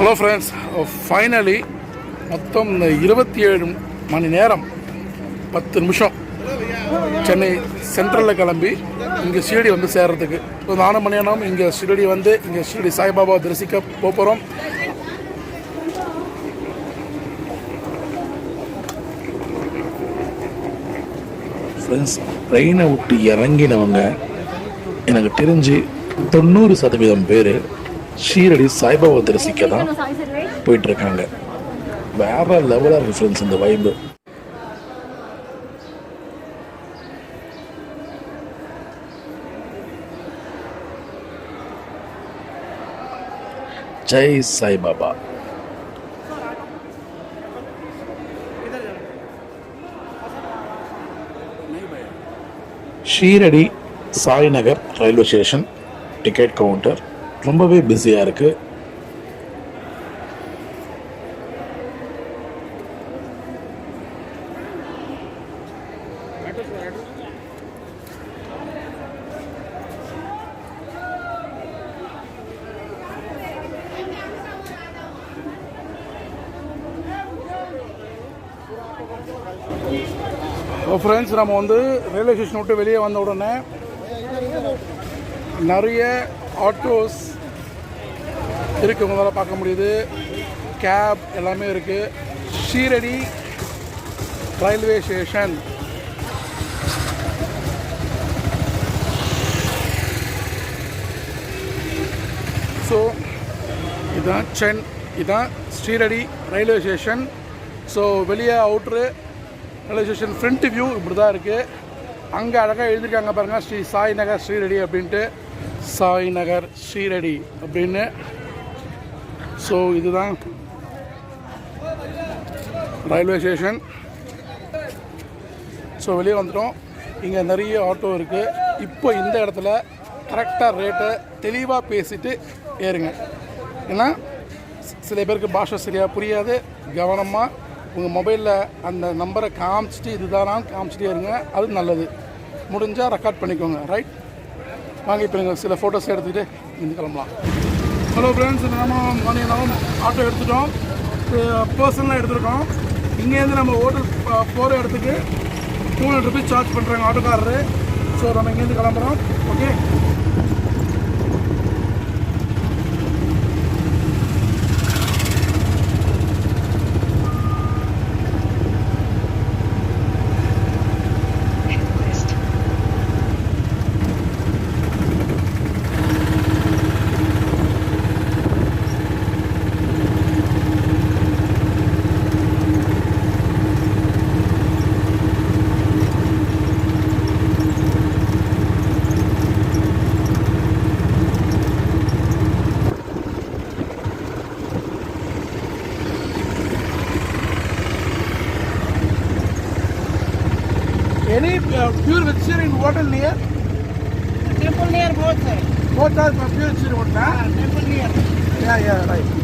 Hello friends finally மொத்தம் இந்த இருபத்தி ஏழு மணி நேரம் பத்து நிமிஷம் சென்னை சென்ட்ரலில் கிளம்பி இங்கே ஷீரடி வந்து சேர்கிறதுக்கு இப்போ நானும் மணி இங்கே ஷீரடி வந்து இங்கே ஷீரடி சாய்பாபா தரிசிக்க போக போகிறோம் ஃப்ரெண்ட்ஸ் ட்ரெயினை விட்டு இறங்கினவங்க எனக்கு தெரிஞ்சு தொண்ணூறு சதவீதம் பேர் ஷீரடி சாய்பாபா தரிசிக்க தான் போயிட்டு இருக்காங்க வேற லெவலாக இருக்கு ஃப்ரெண்ட்ஸ் இந்த vibe Jai Saibaba. Shirdi Sainagar railway station ticket counter. ரொம்பவே பிஸியாக இருக்குது ஃப்ரெண்ட்ஸ் நம்ம வந்து ரயில்வே ஸ்டேஷன் விட்டு வெளியே வந்த உடனே நிறைய ஆட்டோஸ் இருக்குது உங்களால் பார்க்க முடியுது. கேப் எல்லாமே இருக்குது ஷீரடி ரயில்வே ஸ்டேஷன் ஸோ இதுதான் சென் இதுதான் ஸ்ரீரடி ரயில்வே ஸ்டேஷன் ஸோ வெளியே outer railway station front view இப்படி தான் இருக்குது அங்கே அழகாக எழுதியிருக்காங்க பாருங்கள் ஸ்ரீ சாய் நகர் ஸ்ரீரடி அப்படின்ட்டு. சாய் நகர் ஸ்ரீரடி அப்படின்னு. ஸோ இதுதான் ரயில்வே ஸ்டேஷன் ஸோ வெளியே வந்துட்டோம். இங்கே நிறைய ஆட்டோ இருக்குது இப்போ இந்த இடத்துல கரெக்டாக ரேட்டை தெளிவாக பேசிட்டு ஏறுங்க. ஏன்னா சில பேருக்கு பாஷை சரியாக புரியாது. கவனமாக உங்கள் மொபைலில் அந்த நம்பரை காமிச்சிட்டு இதுதானான்னு காமிச்சிட்டே இருங்க. அது நல்லது. முடிஞ்சால் ரெக்கார்ட் பண்ணிக்கோங்க. ரைட் வாங்க இப்போ நீங்கள் சில ஃபோட்டோஸ் எடுத்துக்கிட்டு இருந்து கிளம்பலாம். ஹலோ ஃப்ரெண்ட்ஸ் நம்ம மணி நம்ம ஆட்டோ எடுத்துட்டோம். பர்சனலாக எடுத்துருக்கோம். இங்கேருந்து நம்ம ஹோட்டல் போகிற இடத்துக்கு டூ ஹண்ட்ரட் ருபீஸ் சார்ஜ் பண்ணுறாங்க ஆட்டோக்காரரு ஸோ நம்ம இங்கேருந்து கிளம்புறோம். Okay Any uh, pure vegetarian hotel near? Temple near both sir. Both are pure vegetarian hotel. Ah, huh? temple near. Yeah, yeah, right.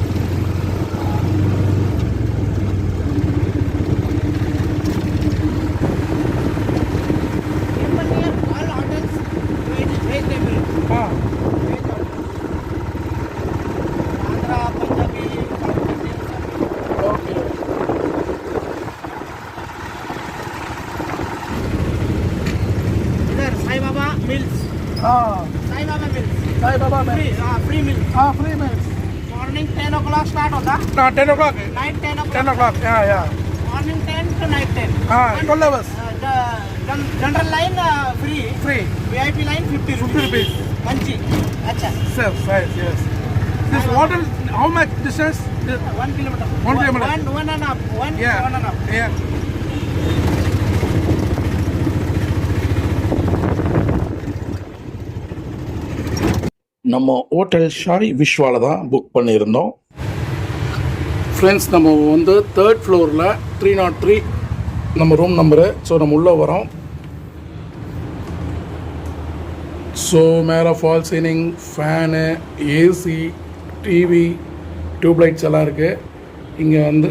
Yeah. Morning 10 to night 10. Ah, 12 hours. Uh, the gen- general line uh, free. Free. VIP line 50 50 rupees. rupees. Manchi. Acha. Yes, right, yes. This hotel, how much distance? This- One kilometer. One kilometer. One, one and a half. One, Yeah. one and a half. Yeah. நம்ம hotel Sai விஷ்வால தான் book பண்ணியிருந்தோம் friends நம்ம வந்து third ஃப்ளோரில் three not three நம்ம room number so நம்ம உள்ளே வரோம். ஸோ மேலே false ceiling fan AC TV tubelights எல்லாம் இருக்குது இங்கே வந்து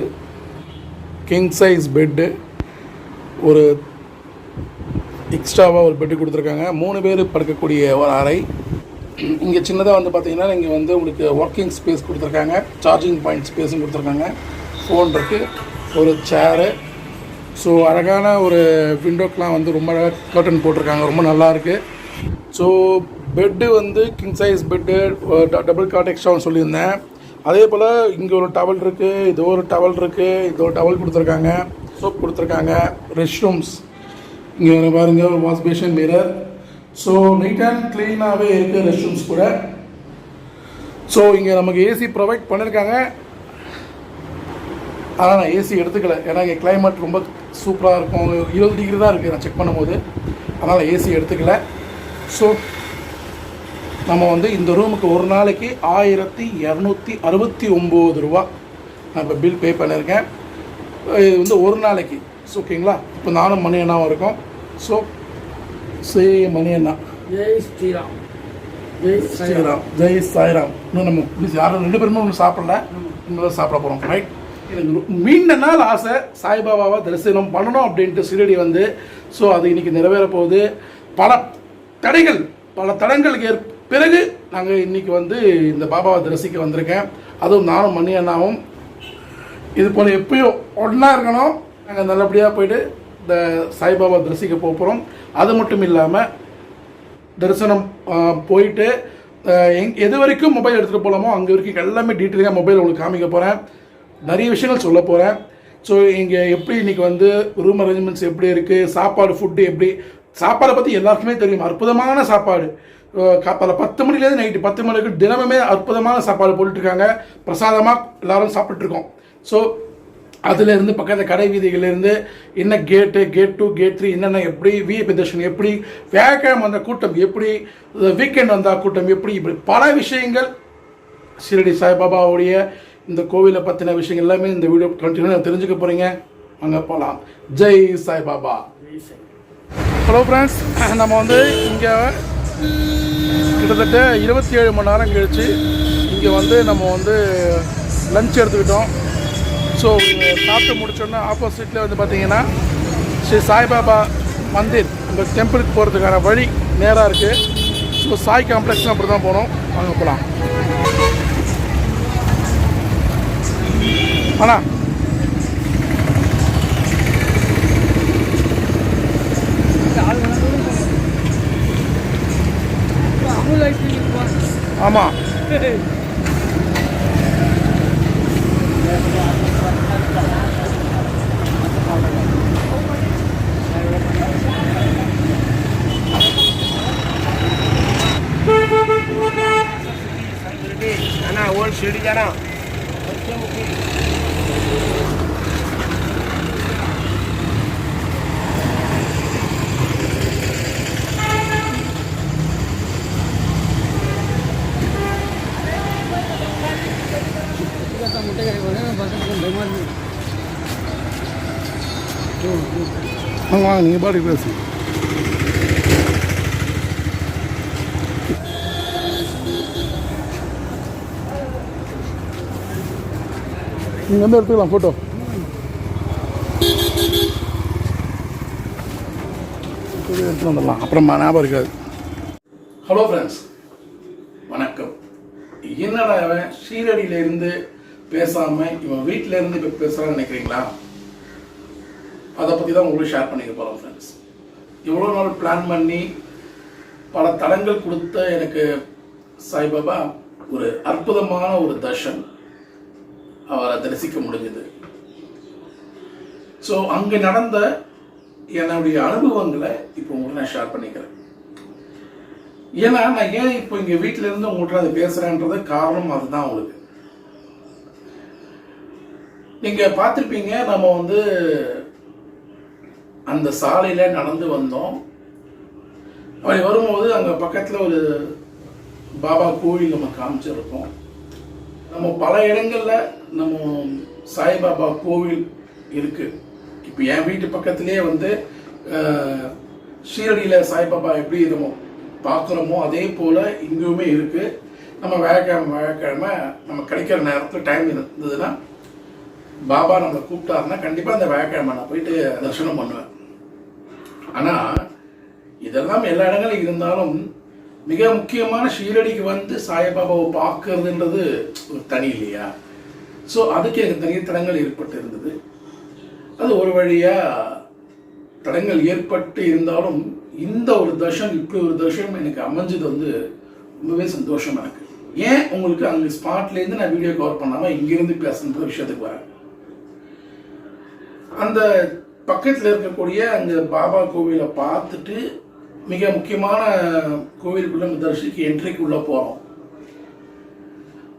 கிங் சைஸ் பெட்டு ஒரு எக்ஸ்ட்ராவாக ஒரு பெட்டு கொடுத்துருக்காங்க. மூணு பேர் படுக்கக்கூடிய ஒரு அறை. இங்கே சின்னதாக வந்து பார்த்தீங்கன்னா இங்கே வந்து உங்களுக்கு ஒர்க்கிங் ஸ்பேஸ் கொடுத்துருக்காங்க. சார்ஜிங் பாயிண்ட் ஸ்பேஸும் கொடுத்துருக்காங்க. ஃபோன் இருக்குது ஒரு சேரு ஸோ அழகான ஒரு விண்டோக்கெலாம் வந்து ரொம்ப அழகாக கர்டன் போட்டிருக்காங்க. ரொம்ப நல்லா இருக்குது ஸோ பெட்டு வந்து king size bed double cot எக்ஸ்ட்ரான்னு சொல்லியிருந்தேன். அதே போல் இங்கே ஒரு டவல் இருக்குது இது ஒரு டவல் இருக்குது இது ஒரு டவல் கொடுத்துருக்காங்க. சோப் கொடுத்துருக்காங்க. ரெஸ்ட் ரூம்ஸ் இங்கே பாருங்கள் ஒரு wash basin mirror so neat and க்ளீனாகவே இருக்குது ரெஸ்ட் ரூம்ஸ் கூட. ஸோ இங்கே நமக்கு ஏசி ப்ரொவைட் பண்ணியிருக்காங்க ஆனால் நான் ஏசி எடுத்துக்கல. ஏன்னா இங்கே கிளைமேட் ரொம்ப சூப்பராக இருக்கும். இருபது டிகிரி தான் இருக்குது நான் செக் பண்ணும்போது. அதனால் ஏசி எடுத்துக்கல. ஸோ நம்ம வந்து இந்த ரூமுக்கு ஒரு நாளைக்கு ஆயிரத்தி இரநூத்தி அறுபத்தி ஒம்பது ரூபா. நான் இப்போ பில் பே பண்ணியிருக்கேன் இது வந்து ஒரு நாளைக்கு. ஸோ ஓகேங்களா இப்போ நானும் மணி அண்ணாவும் இருக்கும். ஸோ சே மணி அண்ணா ஜெய் ஸ்ரீராம். ஜெய் ஸ்ரீராம். ஜெய் சாய்ராம். இன்னும் நம்ம யாரும் ரெண்டு பேருமே ஒன்றும் சாப்பிடல. இன்னும் சாப்பிட போகிறோம் ரைட் எனக்கு நீண்ட நாள் ஆசை. சாய்பாபாவை தரிசனம் பண்ணணும் அப்படின்ட்டு சிறடி வந்து ஸோ அது இன்னைக்கு நிறைவேற போகுது. பல தடைகள் பல தடங்களுக்கு ஏற் பிறகு நாங்கள் இன்னைக்கு வந்து இந்த பாபாவை தரிசிக்க வந்திருக்கேன். அதுவும் நானும் மணி அண்ணாவும் இது போல் எப்பயும் ஒன்றா இருக்கணும். நாங்கள் நல்லபடியாக போயிட்டு இந்த சாய்பாபா தரிசிக்க போக போகிறோம் அது மட்டும் இல்லாமல் தரிசனம் போயிட்டு எங் எது வரைக்கும் மொபைல் எடுத்துகிட்டு போகலாமோ அங்கே வரைக்கும் எல்லாமே டீட்டெயிலாக மொபைல் உங்களுக்கு காமிக்க போகிறேன் நிறைய விஷயங்கள் சொல்ல போகிறேன் ஸோ இங்கே எப்படி இன்றைக்கி வந்து ரூம் அரேஞ்ச்மெண்ட்ஸ் எப்படி இருக்குது சாப்பாடு ஃபுட்டு எப்படி சாப்பாடை பற்றி எல்லாருக்குமே தெரியும். அற்புதமான சாப்பாடு. பல பத்து மணிலேருந்து நைட்டு பத்து மணி வரைக்கும் தினமுமே அற்புதமான சாப்பாடு போட்டுட்ருக்காங்க பிரசாதமாக எல்லோரும் சாப்பிட்ருக்கோம் ஸோ அதுலேருந்து பக்கத்து கடை வீதிகள்லேருந்து என்ன கேட்டு கேட் டூ கேட் த்ரீ என்னென்ன எப்படி விஐபி தர்ஷன் எப்படி வியாழக்கிழமை வந்த கூட்டம் எப்படி வீக்கெண்ட் வந்தால் கூட்டம் எப்படி இப்படி பல விஷயங்கள் ஷிரடி சாய்பாபாவுடைய இந்த கோவிலை பற்றின விஷயங்கள் எல்லாமே இந்த வீடியோ கண்டினியூ தெரிஞ்சுக்க போகிறீங்க அங்கே போகலாம் ஜெய் சாய்பாபா. ஹலோ ஃப்ரெண்ட்ஸ் நம்ம வந்து இங்கே கிட்டத்தட்ட இருபத்தி ஏழு மணி நேரம் கழிச்சு இங்கே வந்து நம்ம வந்து லஞ்ச் எடுத்துக்கிட்டோம். ஸோ சாப்பிட்டு முடிச்சோன்னே ஆப்போசிட்டில் வந்து பார்த்தீங்கன்னா ஸ்ரீ சாய்பாபா மந்திர் அந்த டெம்பிளுக்கு போகிறதுக்கான வழி நேராக இருக்குது ஸோ சாய் காம்ப்ளெக்ஸும் அப்படி தான் போனோம். அங்கே போகலாம் அண்ணா. 하나 월 실리잖아. 항상 이발이 그랬습니다. வந்து எடுத்துக்கலாம் ஃபோட்டோ எடுத்து வந்துடலாம். அப்புறம் ஞாபகம் இருக்காது. ஹலோ ஃப்ரெண்ட்ஸ் வணக்கம். என்னடா இவன் ஷீரடியிலேருந்து பேசாமல் இவன் வீட்டிலேருந்து இப்போ பேசுறான்னு நினைக்கிறீங்களா? அதை பற்றி தான் உங்களுக்கு ஷேர் பண்ணிக்க போகிறோம் ஃப்ரெண்ட்ஸ் இவ்வளோ நாள் பிளான் பண்ணி பல தடங்கள் கொடுத்த எனக்கு சாய்பாபா ஒரு அற்புதமான ஒரு தர்ஷன். அவரை தரிசிக்க முடிஞ்சது. ஸோ அங்கே நடந்த என்னுடைய அனுபவங்களை இப்போ உங்களை நான் ஷேர் பண்ணிக்கிறேன். ஏன்னா நான் ஏன் இப்போ இங்கே வீட்டிலேருந்து உங்கள்கிட்ட அதை பேசுகிறேன்றது காரணம் அதுதான் உங்களுக்கு. நீங்கள் பார்த்துருப்பீங்க நம்ம வந்து அந்த சாலையில் நடந்து வந்தோம். அப்படி வரும்போது அங்கே பக்கத்தில் ஒரு பாபா கோவில் நம்ம காமிச்சிருக்கோம். நம்ம பல இடங்களில் நம்ம சாய்பாபா கோவில் இருக்கு. இப்போ என் வீட்டு பக்கத்திலே வந்து ஷீரடியில் சாய்பாபா எப்படி நம்ம பார்க்குறோமோ அதே போல் இங்கேயுமே இருக்கு. நம்ம வியாழக்கிழமை வியாழக்கிழமை நம்ம கிடைக்கிற நேரத்தில் டைம் இருந்ததுன்னா பாபா நம்மளை கூப்பிட்டாருன்னா கண்டிப்பாக அந்த வியாழக்கிழமை நான் போயிட்டு தரிசனம் பண்ணுவேன். ஆனால் இதெல்லாம் எல்லா இடங்களும் இருந்தாலும் மிக முக்கியமான ஷீரடிக்கு வந்து சாய்பாபாவை பார்க்கறதுன்றது ஒரு தனி இல்லையா? ஸோ அதுக்கு எனக்கு நிறைய தடங்கள் ஏற்பட்டு இருந்தது. அது ஒரு வழியாக தடங்கள் ஏற்பட்டு இருந்தாலும் இந்த ஒரு தர்ஷன் இப்படி ஒரு தர்ஷனம் எனக்கு அமைஞ்சது வந்து ரொம்பவே சந்தோஷம் எனக்கு ஏன்? உங்களுக்கு அங்கே ஸ்பாட்லேருந்து நான் வீடியோ கவர் பண்ணாமல் இங்கேருந்து பேசுன்ற விஷயத்துக்கு வரேன். அந்த பக்கத்தில் இருக்கக்கூடிய அந்த பாபா கோவிலை பார்த்துட்டு மிக முக்கியமான கோவிலுக்குள்ள நம்ம தரிசிக்கு என்ட்ரிக்குள்ளே போகிறோம்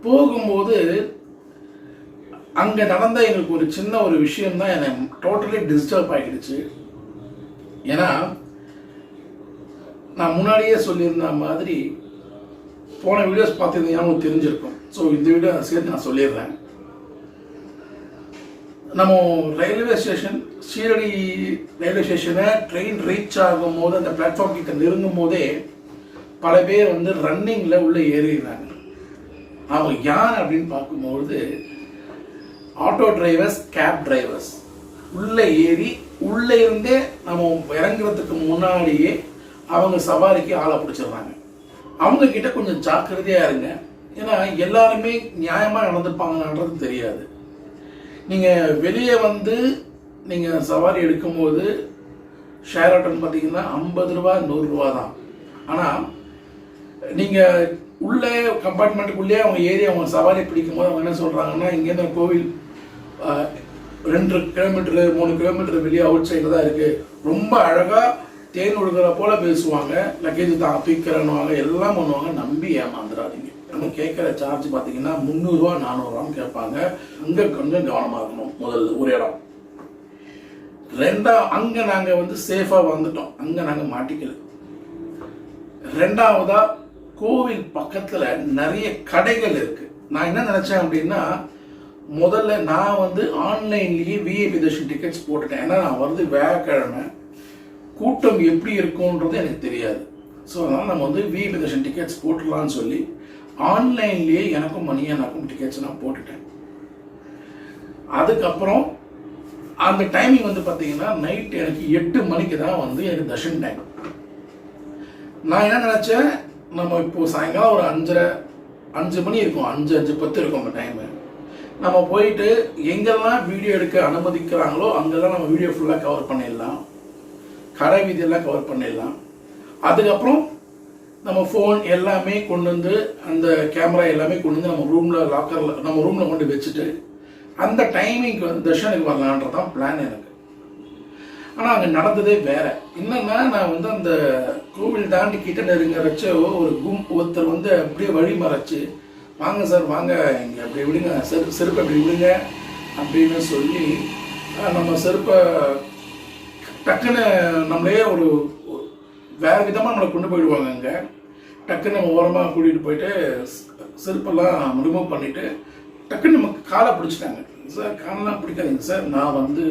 போகும்போது அங்கே நடந்த எங்களுக்கு ஒரு சின்ன ஒரு விஷயம் தான் என்னை டோட்டலி டிஸ்டர்ப் ஆகிடுச்சு. ஏன்னா நான் முன்னாடியே சொல்லியிருந்த மாதிரி போன வீடியோஸ் பார்த்துருந்தீங்கன்னா தெரிஞ்சிருக்கும். ஸோ இந்த வீடியோ சேர்த்து நான் சொல்லிடுறேன். நம்ம ரயில்வே ஸ்டேஷன் சீரடி ரயில்வே ஸ்டேஷனை ட்ரெயின் ரீச் ஆகும் போது அந்த பிளாட்ஃபார்ம் கிட்ட நெருங்கும் போதே பல பேர் வந்து ரன்னிங்கில் உள்ளே ஏறிடுறாங்க. அவங்க யார் அப்படின்னு பார்க்கும்பொழுது ஆட்டோ டிரைவர்ஸ் கேப் டிரைவர்ஸ் உள்ளே ஏறி உள்ளே இருந்தே நம்ம இறங்குறதுக்கு முன்னாடியே அவங்க சவாரிக்கு ஆளை பிடிச்சிடுறாங்க. அவங்க கிட்ட கொஞ்சம் ஜாக்கிரதையா இருங்க. ஏன்னா எல்லாருமே நியாயமா நடந்துப்பாங்கன்றது தெரியாது. நீங்க வெளியே வந்து நீங்க சவாரி எடுக்கும்போது ஷேர் ஆட்டோன்னு பார்த்தீங்கன்னா ஐம்பது ரூபா நூறுரூவா தான். ஆனால் நீங்கள் உள்ளே கம்பார்ட்மெண்ட்டுக்குள்ளேயே அவங்க ஏறி அவங்க சவாரி பிடிக்கும் போது அவங்க என்ன சொல்கிறாங்கன்னா இங்கேருந்து கோவில் ரெண்டு கிலோமீட்டரு மூணு கிலோமீட்டர் வெளியே அவுட் சைடில் தான் இருக்குது ரொம்ப அழகாக தேன் உழுகிற போல் பேசுவாங்க. லக்கேஜ் தான் பிக்கிறன்னுவாங்க எல்லாம் பண்ணுவாங்க. நம்பி ஏமாந்துடாதீங்க நம்ம கேட்குற சார்ஜ் பார்த்தீங்கன்னா முந்நூறுரூவா நானூறுரூவான்னு கேட்பாங்க. அங்கே கொஞ்சம் கவனமாக இருக்கணும். முதல்ல ஒரு இடம். ரெண்டா அங்கே நாங்கள் வந்து சேஃபாக வந்துட்டோம். அங்கே நாங்கள் மாட்டிக்கல. ரெண்டாவதாக கோவில் பக்கத்தில் நிறைய கடைகள் இருக்குது நான் என்ன நினச்சேன் அப்படின்னா முதல்ல நான் வந்து ஆன்லைன்லேயே விஐபி தர்ஷன் டிக்கெட்ஸ் போட்டுட்டேன். ஏன்னா நான் வந்து வியாழக்கிழமை. கூட்டம் எப்படி இருக்கும்ன்றது எனக்கு தெரியாது. ஸோ அதனால் நம்ம வந்து விஐபி தர்ஷன் டிக்கெட்ஸ் போட்டுடலாம்னு சொல்லி ஆன்லைன்லேயே எனக்கும் மணியனாக்கும் டிக்கெட்ஸ் நான் போட்டுட்டேன். அதுக்கப்புறம் அந்த டைமிங் வந்து பார்த்தீங்கன்னா நைட் எனக்கு எட்டு மணிக்கு தான் வந்து எனக்கு தர்ஷன் டைம் நான் என்ன நினச்சேன்? நம்ம இப்போது சாயங்காலம் ஒரு அஞ்சரை அஞ்சு மணி இருக்கும். அஞ்சு அஞ்சு பத்து இருக்கும் அந்த டைமு நம்ம போயிட்டு எங்கெல்லாம் வீடியோ எடுக்க அனுமதிக்கிறாங்களோ அங்கெல்லாம் நம்ம வீடியோ ஃபுல்லாக கவர் பண்ணிடலாம். கடை வீதியெல்லாம் கவர் பண்ணிடலாம். அதுக்கப்புறம் நம்ம ஃபோன் எல்லாமே கொண்டு வந்து அந்த கேமரா எல்லாமே கொண்டு வந்து நம்ம ரூமில் லாக்கரில் நம்ம ரூமில் கொண்டு வச்சுட்டு அந்த டைமிங்க்கு வந்து தர்ஷனுக்கு வரலான்றது தான் பிளான் எனக்கு. ஆனால் அங்கே நடந்ததே வேற. என்னன்னா நான் வந்து அந்த கோவில் தாண்டி கிட்ட நெருங்கறச்ச ஒரு கும் ஒருத்தர் வந்து அப்படியே வழி மறைச்சு வாங்க சார் வாங்க. இங்கே அப்படி விடுங்க. செருப்பு செருப்பு அப்படி விடுங்க அப்படின்னு சொல்லி நம்ம செருப்பை டக்குன்னு நம்மளே ஒரு வேறு விதமாக நம்மளை கொண்டு போயிடுவாங்க அங்கே. டக்குன்னு நம்ம ஓரமாக கூட்டிகிட்டு போயிட்டு செருப்பெல்லாம் ரிமூவ் பண்ணிவிட்டு டக்குன்னு நமக்கு காலை பிடிச்சிட்டாங்க. சார் காலெல்லாம் பிடிக்காதுங்க சார். நான் வந்து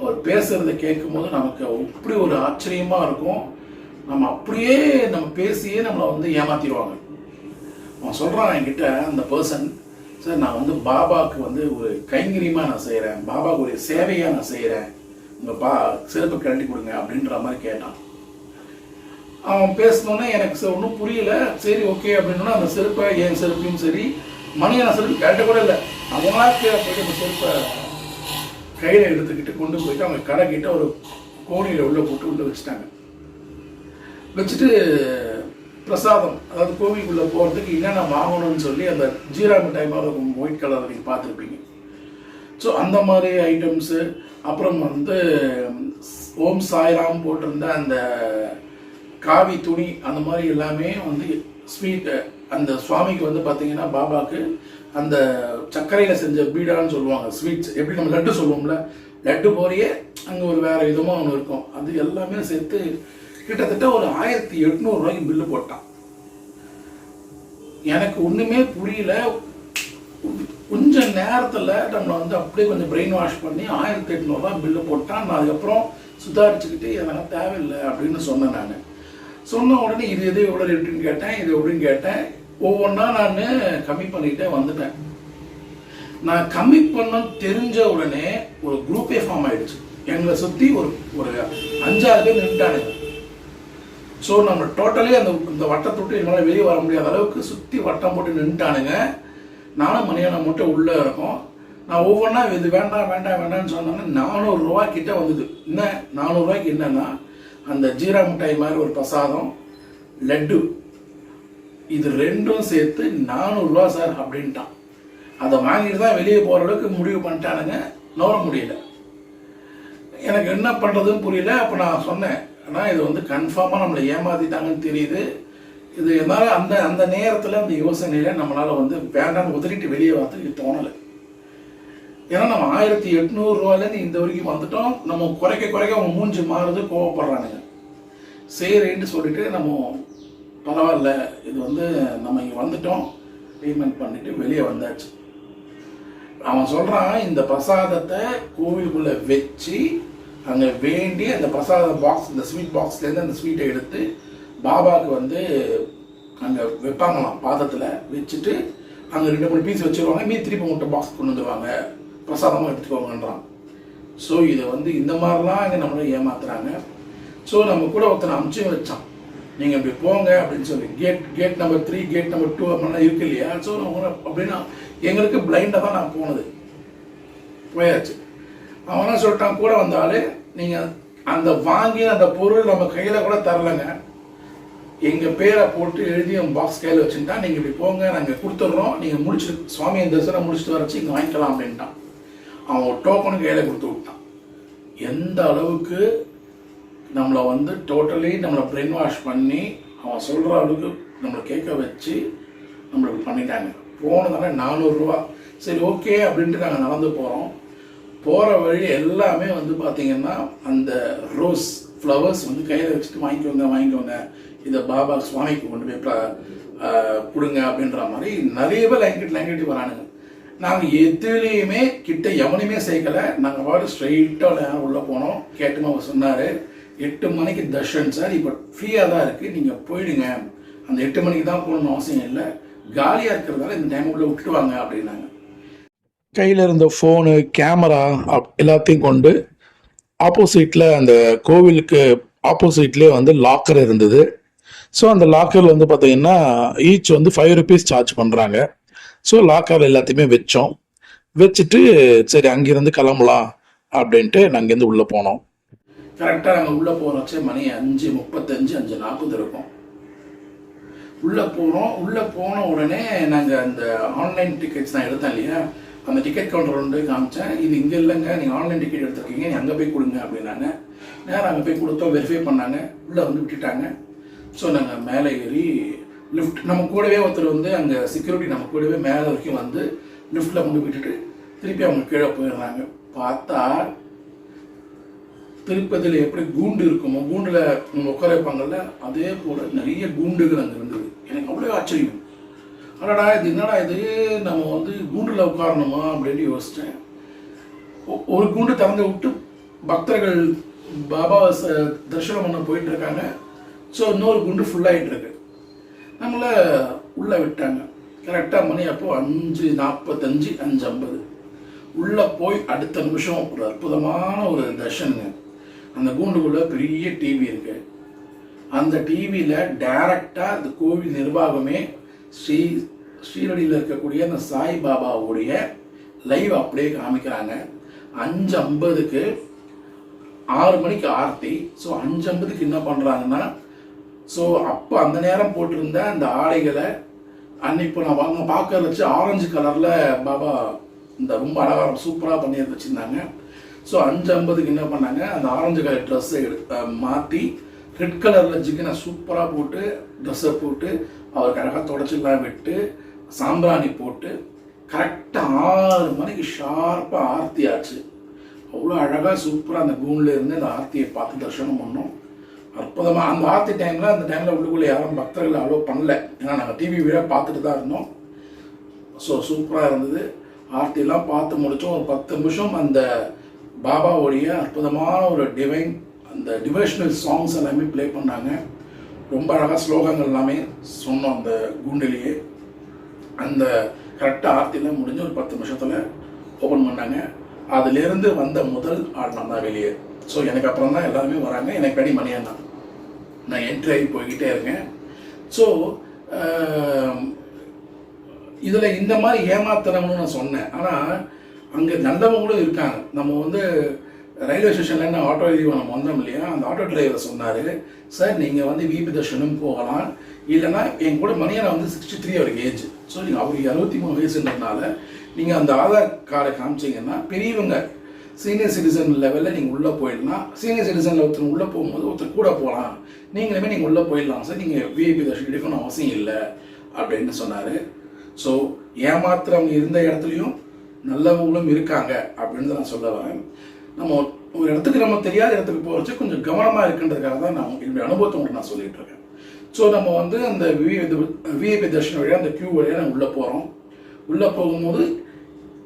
அவர் பேசுறதை கேட்கும்போது நமக்கு இப்படி ஒரு ஆச்சரியமாக இருக்கும். நம்ம அப்படியே நம்ம பேசியே நம்மளை வந்து ஏமாற்றிடுவாங்க அவன் சொல்கிறான் என்கிட்ட அந்த பர்சன் சார் நான் வந்து பாபாவுக்கு வந்து ஒரு கைங்கரியமாக நான் செய்கிறேன் பாபாவுக்கு ஒரு சேவையாக நான் செய்கிறேன் உங்கள் பா செருப்பு கழட்டி கொடுங்க அப்படின்ற மாதிரி கேட்டான். அவன் பேசினோன்னே எனக்கு சார் ஒன்றும் புரியல. சரி ஓகே அப்படின்னா அந்த செருப்பை என் செருப்பையும் சரி. மணியான செருப்பு கேட்ட கூட இல்லை. அவங்களா போயிட்டு அந்த செருப்பை கையில் எடுத்துக்கிட்டு கொண்டு போயிட்டு அவங்க கடை கிட்ட ஒரு கோணியில் உள்ளே போட்டு உள்ளே வச்சுட்டாங்க. வச்சுட்டு பிரசாதம் அதாவது கோவிலுக்குள்ளே போகிறதுக்கு என்னென்ன வாங்கணும்னு சொல்லி அந்த ஜீரா மிட்டாய் இருக்கும் ஒயிட் கலர் நீங்கள் பார்த்துருப்பீங்க. ஸோ அந்த மாதிரி ஐட்டம்ஸு அப்புறம் வந்து ஓம் சாய்ராம் போட்டிருந்த அந்த காவி துணி அந்த மாதிரி எல்லாமே வந்து ஸ்வீட்டு அந்த சுவாமிக்கு வந்து பார்த்தீங்கன்னா பாபாக்கு அந்த சர்க்கரையில் செஞ்ச பீடான்னு சொல்லுவாங்க ஸ்வீட்ஸ் எப்படி நம்ம லட்டு சொல்லுவோம்ல லட்டு போறியே அங்கே ஒரு வேறு விதமாக ஒன்று இருக்கும். அது எல்லாமே சேர்த்து கிட்டத்தட்ட ஒரு ஆயிரத்தி எட்நூறுரூவாய்க்கு பில்லு போட்டான். எனக்கு ஒன்றுமே புரியல. கொஞ்ச நேரத்தில் நம்மளை வந்து அப்படியே கொஞ்சம் பிரெயின் வாஷ் பண்ணி ஆயிரத்தி எட்நூறுரூவா பில்லு போட்டான். நான் அதுக்கப்புறம் சுதாரிச்சுக்கிட்டு எனக்கு தேவையில்லை அப்படின்னு சொன்னேன் நான். சொன்ன உடனே இது எது எவ்வளோ ரேட்டுன்னு கேட்டேன் இது எப்படின்னு கேட்டேன். ஒவ்வொன்றா நான் கம்மி பண்ணிக்கிட்டே வந்துட்டேன். நான் கம்மி பண்ண தெரிஞ்ச உடனே ஒரு குரூப்பே ஃபார்ம் ஆயிடுச்சு. எங்களை சுற்றி ஒரு ஒரு அஞ்சாறு பேர் நின்றுட்டானுங்க ஸோ நம்ம டோட்டலி அந்த இந்த வட்டத்தை விட்டு என்னால் வெளியே வர முடியாத அளவுக்கு சுற்றி வட்டம் போட்டு நின்றுட்டானுங்க நானும் மணியான மட்டும் உள்ளே இருக்கும். நான் ஒவ்வொன்றா இது வேண்டாம் வேண்டாம் வேண்டாம்னு சொன்னோன்னா நானூறுரூவா கிட்டே வந்தது. என்ன நானூறுரூவாய்க்கு என்னன்னா அந்த ஜீரா மிட்டாய் மாதிரி ஒரு பிரசாதம் லட்டு. இது ரெண்டும் சேர்த்து நானூறுரூவா சார் அப்படின்ட்டான். அதை வாங்கிட்டு தான் வெளியே போகிற அளவுக்கு முடிவு பண்ணிட்டானுங்க. நோர முடியல. எனக்கு என்ன பண்ணுறதுன்னு புரியல. அப்போ நான் சொன்னேன் ஆனால் இது வந்து கன்ஃபார்மாக நம்மளை ஏமாத்திட்டாங்கன்னு தெரியுது. இது என்னால் அந்த அந்த நேரத்தில் அந்த யோசனையில் நம்மளால் வந்து வேண்டாம்னு உதறிட்டு வெளியே வரதுக்கு தோணலை. ஏன்னா நம்ம ஆயிரத்தி எட்நூறுரூவாலேருந்து இந்த வரைக்கும் வந்துட்டோம். நம்ம குறைக்க குறைக்க அவங்க மூஞ்சி மாறுது கோவப்படுறானுங்க. சரின்னு சொல்லிட்டு நம்ம பரவாயில்ல இது வந்து நம்ம இங்கே வந்துட்டோம். பேமெண்ட் பண்ணிட்டு வெளியே வந்தாச்சு. அவன் சொல்கிறான் இந்த பிரசாதத்தை கோவிலுக்குள்ளே வச்சு அங்கே வேண்டி அந்த பிரசாத பாக்ஸ் இந்த ஸ்வீட் பாக்ஸ்லேருந்து அந்த ஸ்வீட்டை எடுத்து பாபாவுக்கு வந்து அங்கே வைப்பாங்களாம் பாதத்தில் வச்சுட்டு அங்கே ரெண்டு மூணு பீஸ் வச்சுருவாங்க. மீ திருப்பி முட்டை பாக்ஸ் கொண்டு வந்துடுவாங்க பிரசாதமாக எடுத்துக்கோங்கன்றான். ஸோ இதை வந்து இந்த மாதிரிலாம் இங்கே நம்மளை ஏமாத்துறாங்க. ஸோ நம்ம கூட ஒருத்தனை அமுச்சு வச்சான். நீங்கள் இப்படி போங்க அப்படின்னு சொல்லி. Gate gate number three gate number two அப்படிலாம் இருக்கு இல்லையா? ஸோ நம்ம அப்படின்னா எங்களுக்கு பிளைண்டாக தான் நான் போனது. போயாச்சு. அவன் என்ன சொல்லிட்டான் கூட வந்தாலே நீங்கள் அந்த வாங்கி அந்த பொருள் நம்ம கையில் கூட தரலைங்க. எங்கள் பேரை போட்டு எழுதி என் பாக்ஸ் கையில் வச்சுட்டா நீங்கள் இப்படி போங்க நாங்கள் கொடுத்துட்றோம் நீங்கள் முடிச்சு சுவாமியை தரிசனம் முடிச்சுட்டு வரச்சு இங்கே வாங்கிக்கலாம் அப்படின்ட்டான். அவன் ஒரு டோக்கனு கையில் கொடுத்து விட்டான். எந்த அளவுக்கு நம்மளை வந்து டோட்டலி நம்மளை பிரெயின் வாஷ் பண்ணி அவன் சொல்கிற அளவுக்கு நம்மளை கேட்க வச்சு நம்மளுக்கு பண்ணிட்டாங்க. போனதால நானூறுரூவா சரி ஓகே அப்படின்ட்டு நாங்கள் நடந்து போகிறோம் போகிற வழி எல்லாமே வந்து பார்த்தீங்கன்னா அந்த ரோஸ் ஃப்ளவர்ஸ் வந்து கையில் வச்சுட்டு வாங்கிக்கோங்க வாங்கிக்கோங்க. இதை பாபா சுவாமிக்கு கொண்டு போய் ப- கொடுங்க அப்படின்ற மாதிரி நிறைய பேர் லைங்கெட் லைங்கெட்டி வரானுங்க. நாங்கள் எதுலேயுமே கிட்ட எவனையுமே சேர்க்கலை. நாங்கள் பாட்டு ஸ்ட்ரைட்டாக உள்ளே போனோம். கேட்டுமா அவர் சொன்னார் எட்டு மணிக்கு தர்ஷன் சார் இப்போ ஃப்ரீயாக தான் இருக்குது நீங்கள் போயிடுங்க. அந்த எட்டு மணிக்கு தான் போகணும்னு அவசியம் இல்லை. காலியாக இருக்கிறதால இந்த டைம் உள்ளே விட்டுவாங்க அப்படின்னாங்க. கையில் இருந்த ஃபோனு கேமரா எல்லாத்தையும் கொண்டு ஆப்போசிட்டில் அந்த கோவிலுக்கு ஆப்போசிட்லேயே வந்து லாக்கர் இருந்தது. ஸோ அந்த லாக்கரில் வந்து பார்த்தீங்கன்னா ஈச் வந்து ஃபைவ் ருபீஸ் சார்ஜ் பண்ணுறாங்க ஸோ லாக்கர் எல்லாத்தையுமே வச்சோம். வச்சுட்டு சரி அங்கேருந்து கிளம்பலாம் அப்படின்ட்டு நாங்கள் இருந்து உள்ளே போனோம். கரெக்டாக நாங்கள் உள்ளே போகிறோச்சே மணி அஞ்சு முப்பத்தஞ்சு அஞ்சு நாற்பது இருக்கும். உள்ளே போனோம். உள்ளே போன உடனே நாங்கள் அந்த ஆன்லைன் டிக்கெட்ஸ் நான் எடுத்தேன் இல்லையா? அந்த டிக்கெட் கவுண்டர் வந்து காமிச்சேன். இது இங்கே இல்லைங்க நீங்கள் ஆன்லைன் டிக்கெட் எடுத்துருக்கீங்க நீ அங்கே போய் கொடுங்க அப்படின்னாங்க. நேரம் அங்கே போய் கொடுத்தோம் வெரிஃபை பண்ணாங்க. உள்ளே வந்து விட்டுட்டாங்க. ஸோ நாங்கள் மேலே ஏறி லிஃப்ட் நம்ம கூடவே ஒருத்தர் வந்து அங்கே செக்யூரிட்டி நம்ம கூடவே மேலே வரைக்கும் வந்து லிஃப்ட்டில் கொண்டு விட்டுட்டு திருப்பி அவங்க கீழே போயிடுறாங்க. பார்த்தா திருப்பதியில் எப்படி கூண்டு இருக்குமோ கூண்டில் உட்கார வைப்பாங்கல்ல அதே போல் நிறைய கூண்டுகள் அங்கே இருந்தது. எனக்கு அவ்வளோ ஆச்சரியம். அடடா இது என்னடா இது நம்ம வந்து கூண்டில் உட்காரணுமா அப்படின்னு யோசித்தேன் ஒ- ஒரு கூண்டு திறந்து விட்டு பக்தர்கள் பாபாவை ச- தரிசனம் பண்ண போயிட்டு இருக்காங்க ஸோ இன்னொரு குண்டு ஃபுல்லாகிட்டு இருக்கு நம்மளை உள்ளே விட்டாங்க. கரெக்டாக மணி அப்போது அஞ்சு நாற்பத்தஞ்சு அஞ்சு ஐம்பது. உள்ளே போய் அடுத்த நிமிஷம் ஒரு அற்புதமான ஒரு தர்ஷனுங்க. அந்த கூண்டுக்குள்ளே பெரிய டிவி இருக்குது அந்த டிவியில் டைரக்டாக அந்த கோவில் நிர்வாகமே ஸ்ரீ ஸ்ரீரடியில் இருக்கக்கூடிய அந்த சாய் பாபாவுடைய லைவ் அப்படியே காமிக்கிறாங்க. அஞ்சு ஐம்பதுக்கு ஆறு மணிக்கு ஆர்த்தி. ஸோ அஞ்சு ஐம்பதுக்கு என்ன பண்ணுறாங்கன்னா ஸோ அப்போ அந்த நேரம் போட்டிருந்த அந்த ஆடைகளை அன்னைக்கு நான் வாங்க பார்க்க வச்சு ஆரஞ்சு கலரில் பாபா இந்த ரொம்ப அழகாக சூப்பராக பண்ணி வச்சுருந்தாங்க. ஸோ அஞ்சு ஐம்பதுக்கு என்ன பண்ணாங்க அந்த ஆரஞ்சு கலர் ட்ரெஸ்ஸை எடுத்து மாற்றி ரெட் கலரில் ஜிகினை சூப்பராக போட்டு ட்ரெஸ்ஸை போட்டு அவர் அழகாக தொடச்சிலாம் விட்டு சாம்பிராணி போட்டு கரெக்டாக ஆறு மணிக்கு ஷார்ப்பாக ஆர்த்தி ஆச்சு. அவ்வளோ அழகாக சூப்பராக அந்த கூண்டில் இருந்து அந்த ஆர்த்தியை பார்த்து தரிசனம் பண்ணோம். அற்புதமாக அந்த ஆர்த்தி டைமில் அந்த டைமில் உள்ளுக்குள்ளே யாரும் பக்தர்கள் அவ்வளோ பண்ணல. ஏன்னா நாங்கள் டிவி வீடாக பார்த்துட்டு தான் இருந்தோம். ஸோ சூப்பராக இருந்தது. ஆர்த்திலாம் பார்த்து முடித்தோம் ஒரு பத்து நிமிஷம் அந்த பாபாவுடைய அற்புதமான ஒரு டிவைன் அந்த டிவோஷனல் சாங்ஸ் எல்லாமே ப்ளே பண்ணாங்க. ரொம்ப அழகாக ஸ்லோகங்கள் எல்லாமே சொன்னோம் அந்த கூண்டிலேயே. அந்த கரெக்டாக ஆர்த்தியில் முடிஞ்ச ஒரு பத்து நிமிஷத்தில் ஓப்பன் பண்ணாங்க. அதுலேருந்து வந்த முதல் ஆள் நான் தான் வெளியே. ஸோ எனக்கு அப்புறம் தான் எல்லாருமே வராங்க. எனக்கு அடி மணியன் தான். நான் என்ட்ரி ஆகி போய்கிட்டே இருக்கேன். ஸோ இதில் இந்த மாதிரி ஏமாத்தனம்னு நான் சொன்னேன். ஆனால் அங்கே நல்லவங்களும் இருக்காங்க. நம்ம வந்து ரயில்வே ஸ்டேஷனில் ஆட்டோ இது நம்ம வந்தோம் இல்லையா? அந்த ஆட்டோ டிரைவர் சொன்னார் சார் நீங்கள் வந்து விபி தர்ஷனும் போகலாம். இல்லைன்னா என் கூட மணியான வந்து சிக்ஸ்டி த்ரீ அவருக்கு ஏஜ் ஸோ நீங்கள் அவருக்கு அறுபத்தி மூணு வயசுன்றதுனால நீங்கள் அந்த ஆதார் கார்டை காமிச்சீங்கன்னா பெரியவங்க சீனியர் சிட்டிசன் லெவலில் நீங்கள் உள்ளே போயிடலாம். சீனியர் சிட்டிசனில் ஒருத்தர் உள்ளே போகும்போது ஒருத்தர் கூட போகலாம். நீங்களுமே நீங்கள் உள்ளே போயிடலாம். சார் நீங்கள் விஐபி தர்ஷன் எடுக்கணும் அவசியம் இல்லை. அப்படின்னு சொன்னார். ஸோ ஏமாத்துறவங்க இருந்த இடத்துலையும் நல்லவங்களும் இருக்காங்க அப்படின்னு நான் சொல்ல வரேன். நம்ம ஒரு இடத்துக்கு நம்ம தெரியாத இடத்துக்கு போகிறச்சு கொஞ்சம் கவனமாக இருக்குன்றதுக்காக தான் நான் என்னுடைய அனுபவத்தை உங்களுக்கு நான் சொல்லிட்டு இருக்கேன். ஸோ நம்ம வந்து அந்த விஐபி தர்ஷன் வழியாக அந்த கியூ வழியாக நம்ம உள்ளே போகிறோம் உள்ளே போகும்போது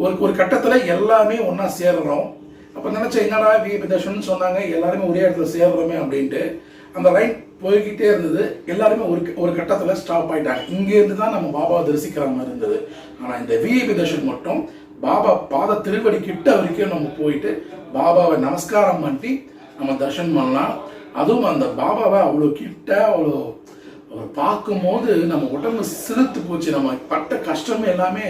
ஒரு ஒரு கட்டத்தில் எல்லாமே ஒன்றா சேர்றோம். அப்போ நினச்சேன் என்னடா விஐபி தர்ஷன் சொன்னாங்க எல்லாருமே ஒரே இடத்துல சேர்றோமே அப்படின்ட்டு அந்த லைன் போய்கிட்டே இருந்தது. எல்லாருமே ஒரு ஒரு கட்டத்தில் ஸ்டாப் ஆயிட்டாங்க. இங்கேருந்து தான் நம்ம பாபாவை தரிசிக்கிற மாதிரி இருந்தது. ஆனால் இந்த விஐபி தர்ஷன் மட்டும் பாபா பாத திருவடி கிட்ட வரைக்கும் நம்ம போயிட்டு பாபாவை நமஸ்காரம் பண்ணி நம்ம தர்ஷன் பண்ணலாம். அதுவும் அந்த பாபாவை அவ்வளோ கிட்ட அவ்வளோ அவர் பார்க்கும்போது நம்ம உடம்பு சிலுத்து போச்சு. நம்ம பட்ட கஷ்டம் எல்லாமே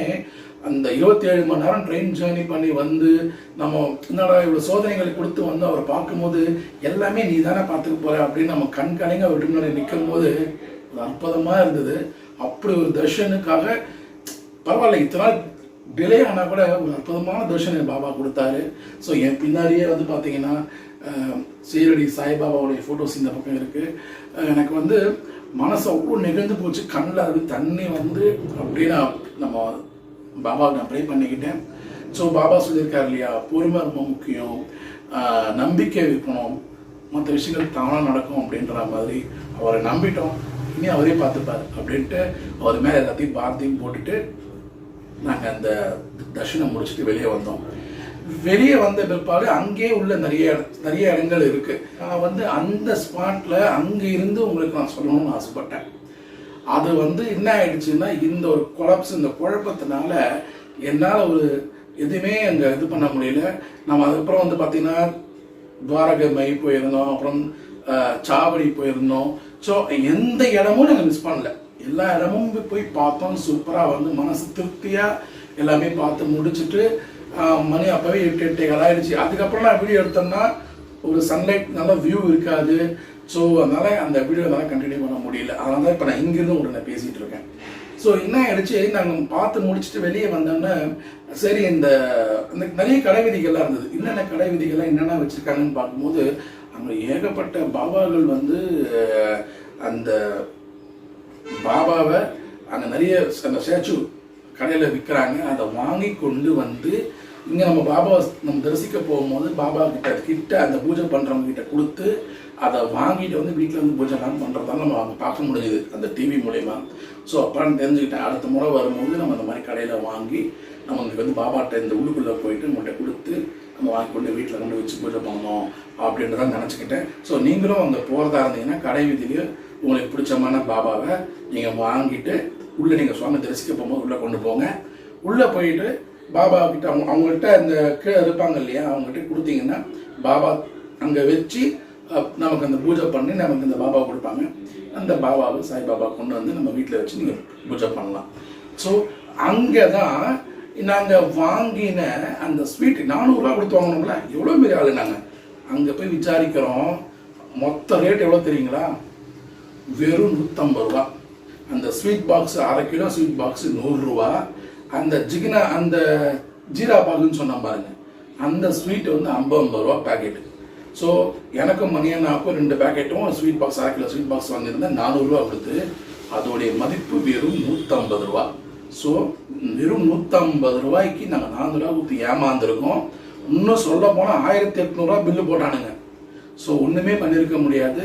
அந்த இருபத்தி ஏழு மணி நேரம் ட்ரெயின் ஜேர்னி பண்ணி வந்து நம்ம என்னடா இவ்வளோ சோதனைகளை கொடுத்து வந்து அவரை பார்க்கும்போது எல்லாமே நீ தானே பார்த்துக்க போற அப்படின்னு நம்ம கண் கலைங்க அவர் முன்னாடி நிற்கும் போது அற்புதமாக இருந்தது. அப்படி ஒரு தர்ஷனுக்காக பரவாயில்ல இத்தனை நாள் டிலே ஆனால் கூட ஒரு அற்புதமான தர்ஷன் என் பாபா கொடுத்தாரு. ஸோ என் பின்னாடியே வந்து பார்த்தீங்கன்னா சீரடி சாய்பாபாவுடைய ஃபோட்டோஸ் இந்த பக்கம் இருக்குது எனக்கு வந்து மனசு அவ்வளோ நெகிழ்ந்து போச்சு. கண்ணில் அது தண்ணி வந்து அப்படியே நான் நம்ம பாபாவுக்கு நான் ப்ரே பண்ணிக்கிட்டேன். ஸோ பாபா சொல்லியிருக்காரு இல்லையா பொறுமை ரொம்ப முக்கியம். நம்பிக்கை இருக்கணும் மற்ற விஷயங்கள் தானாக நடக்கும் அப்படின்ற மாதிரி அவரை நம்பிட்டோம். இனி அவரே பார்த்துப்பார் அப்படின்ட்டு அவர் மேலே எல்லாத்தையும் பார்த்தையும் போட்டுட்டு நாங்கள் அந்த தர்ஷனம் முடிச்சுட்டு வெளியே வந்தோம். வெளியே வந்த பிற்பாடு அங்கே உள்ள நிறைய நிறைய இடங்கள் இருக்குது நான் வந்து அந்த ஸ்பாட்டில் அங்கே இருந்து உங்களுக்கு நான் சொல்லணும்னு ஆசைப்பட்டேன். அது வந்து என்ன ஆயிடுச்சுன்னா இந்த ஒரு கொலப்ஸ் இந்த குழப்பத்தினால என்னால் ஒரு எதுவுமே அங்கே இது பண்ண முடியல. நம்ம அதுக்கப்புறம் வந்து பார்த்தீங்கன்னா துவாரகமை போயிருந்தோம். அப்புறம் சாவடி போயிருந்தோம். ஸோ எந்த இடமும் நாங்கள் மிஸ் பண்ணல. எல்லா இடமும் போய் பார்த்தோம். சூப்பராக வந்து மனசு திருப்தியாக எல்லாமே பார்த்து முடிச்சுட்டு மணி அப்போவே எட்டு எட்டு ஆயிடுச்சு. அதுக்கப்புறம் நான் வீடியோ எடுத்தோம்னா ஒரு சன்லைட் நல்ல வியூ இருக்காது. ஸோ அதனால் அந்த வீடியோ என்னால் கண்டினியூ பண்ண முடியல. அதனால தான் இப்போ நான் இங்கிருந்து உடனே பேசிகிட்டு இருக்கேன். ஸோ என்ன ஆயிடுச்சு? நாங்கள் பார்த்து முடிச்சுட்டு வெளியே வந்தோன்னே சரி இந்த அந்த நிறைய கடை விதிகள்லாம் இருந்தது. என்னென்ன கடை விதிகள்லாம் என்னென்ன வச்சுருக்காங்கன்னு பார்க்கும்போது அங்கே ஏகப்பட்ட பாபாக்கள் வந்து அந்த பாபாவை அங்கே நிறைய அந்த ஸ்டாச்சு கடையில் விற்கிறாங்க அதை வாங்கி கொண்டு வந்து இங்கே நம்ம பாபாவை நம்ம தரிசிக்க போகும்போது பாபா கிட்ட கிட்ட அந்த பூஜை பண்ணுறவங்க கிட்ட கொடுத்து அதை வாங்கிட்டு வந்து வீட்டில் வந்து பூஜை எல்லாம் பண்ணுறதால நம்ம அங்கே பார்க்க முடியுது அந்த டிவி மூலயமா. ஸோ அப்புறம் தெரிஞ்சுக்கிட்டேன். அடுத்த முறை வரும்போது நம்ம அந்த மாதிரி கடையில் வாங்கி நம்ம இங்கே வந்து பாபாட்ட இந்த உள்ளுக்குள்ளே போயிட்டு நம்மகிட்ட கொடுத்து நம்ம வாங்கி கொண்டு வீட்டில் கொண்டு வச்சு பூஜை பண்ணணும் அப்படின்றத நினச்சிக்கிட்டேன். ஸோ நீங்களும் அங்கே போகிறதா இருந்தீங்கன்னா கடை வீதியிலேயே உங்களுக்கு பிடிச்சமான பாபாவை நீங்கள் வாங்கிட்டு உள்ளே நீங்கள் சுவாமி தரிசிக்க போகும்போது உள்ளே கொண்டு போங்க. உள்ளே போயிட்டு பாபா கிட்ட அவங்க அவங்கள்ட்ட இந்த கீழே இருப்பாங்க இல்லையா? அவங்ககிட்ட கொடுத்தீங்கன்னா பாபா அங்கே வச்சு நமக்கு அந்த பூஜை பண்ணி நமக்கு இந்த பாபா கொடுப்பாங்க. அந்த பாபாவை சாய்பாபா கொண்டு வந்து நம்ம வீட்டில் வச்சு நீங்கள் பூஜை பண்ணலாம். ஸோ அங்கே தான் நாங்கள் வாங்கின அந்த ஸ்வீட் நானூறுரூவா கொடுத்து வாங்கினோம்ல எவ்வளோ பெரிய ஆளு நாங்கள் அங்கே போய் விசாரிக்கிறோம். மொத்த ரேட் எவ்வளோ தெரியுங்களா? வெறும் நூற்றம்பது ரூபா. அந்த ஸ்வீட் பாக்ஸ் அரை கிலோ ஸ்வீட் பாக்ஸ் நூறுரூவா அந்த ஜிகினா அந்த ஜீரா பாகுன்னு சொன்னால் பாருங்க. அந்த ஸ்வீட் வந்து ஐம்பது ஐம்பது ரூபா பேக்கெட்டு ஸோ எனக்கும் மணியனாக்கும் ரெண்டு பேக்கெட்டும் ஸ்வீட் பாக்ஸ் அரை கிலோ ஸ்வீட் பாக்ஸ் வாங்கியிருந்தேன். நானூறுரூவா கொடுத்து அதோடைய மதிப்பு வெறும் நூற்றம்பது ரூபா. ஸோ வெறும் நூற்றம்பது ரூபாய்க்கு நாங்கள் நானூறுரூவா கொடுத்து ஏமாந்துருக்கோம். இன்னும் சொல்ல போனால் ஆயிரத்தி எட்நூறுரூவா பில்லு போட்டானுங்க. ஸோ ஒன்றுமே பண்ணியிருக்க முடியாது.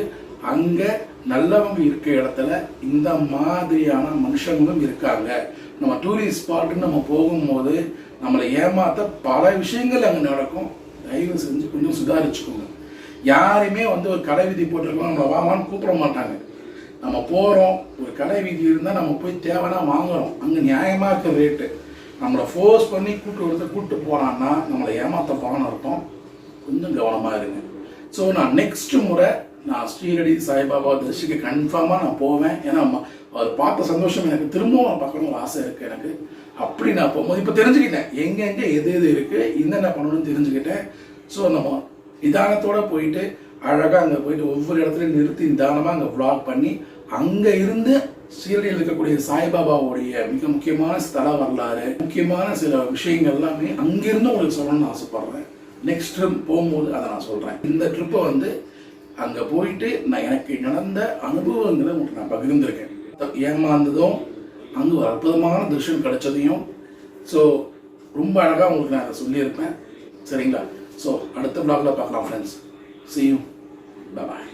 அங்கே நல்லவங்க இருக்க இடத்துல இந்த மாதிரியான மனுஷங்களும் இருக்காங்க. நம்ம டூரிஸ்ட் ஸ்பாட்டுன்னு நம்ம போகும்போது நம்மளை ஏமாத்த பல விஷயங்கள் அங்கே நடக்கும். தயவு செஞ்சு கொஞ்சம் சுதாரிச்சுக்கோங்க. யாருமே வந்து ஒரு கடை விதி போட்டிருக்கோம் நம்மளை வாங்கன்னு கூப்பிட மாட்டாங்க. நம்ம போகிறோம் ஒரு கடை விதி இருந்தால் நம்ம போய் தேவைன்னா வாங்குறோம். அங்கே நியாயமாக இருக்க ரேட்டு நம்மளை ஃபோர்ஸ் பண்ணி கூட்டு ஒருத்தர் கூப்பிட்டு போனான்னா நம்மளை ஏமாத்த போகணும் அர்த்தம். கொஞ்சம் கவனமாக இருங்க. ஸோ நான் நெக்ஸ்ட் முறை நான் ஸ்ரீரடி சாய்பாபா தரிசிக்க கன்ஃபார்மாக நான் போவேன். ஏன்னா ம- அவர் பார்த்த சந்தோஷம் எனக்கு. திரும்பவும் பார்க்கணும் ஆசை இருக்குது எனக்கு. அப்படி நான் போகும்போது இப்போ தெரிஞ்சுக்கிட்டேன். எங்கெங்கே எது எது இருக்குது என்னென்ன பண்ணணும்னு தெரிஞ்சுக்கிட்டேன். ஸோ நம்ம நிதானத்தோடு போயிட்டு அழகாக அங்கே போயிட்டு ஒவ்வொரு இடத்துலையும் நிறுத்தி நிதானமாக அங்கே விளாக் பண்ணி அங்கே இருந்து சீரடியில் இருக்கக்கூடிய சாய்பாபாவுடைய மிக முக்கியமான ஸ்தல வரலாறு முக்கியமான சில விஷயங்கள் எல்லாமே அங்கிருந்து உங்களுக்கு சொல்லணும்னு ஆசைப்படுறேன். நெக்ஸ்ட் ட்ரிப் போகும்போது அதை நான் சொல்கிறேன் இந்த ட்ரிப்பை வந்து அங்கே போயிட்டு நான் எனக்கு நடந்த அனுபவங்களை உங்களுக்கு நான் பகிர்ந்திருக்கேன். ஏமாந்ததும் அங்கே ஒரு அற்புதமான திருஷ்யம் கிடைச்சதையும் ஸோ ரொம்ப அழகாக உங்களுக்கு நான் அதை சொல்லியிருப்பேன். சரிங்களா? ஸோ அடுத்த பிளாக்ல பார்க்கலாம் ஃப்ரெண்ட்ஸ் see you. பாய்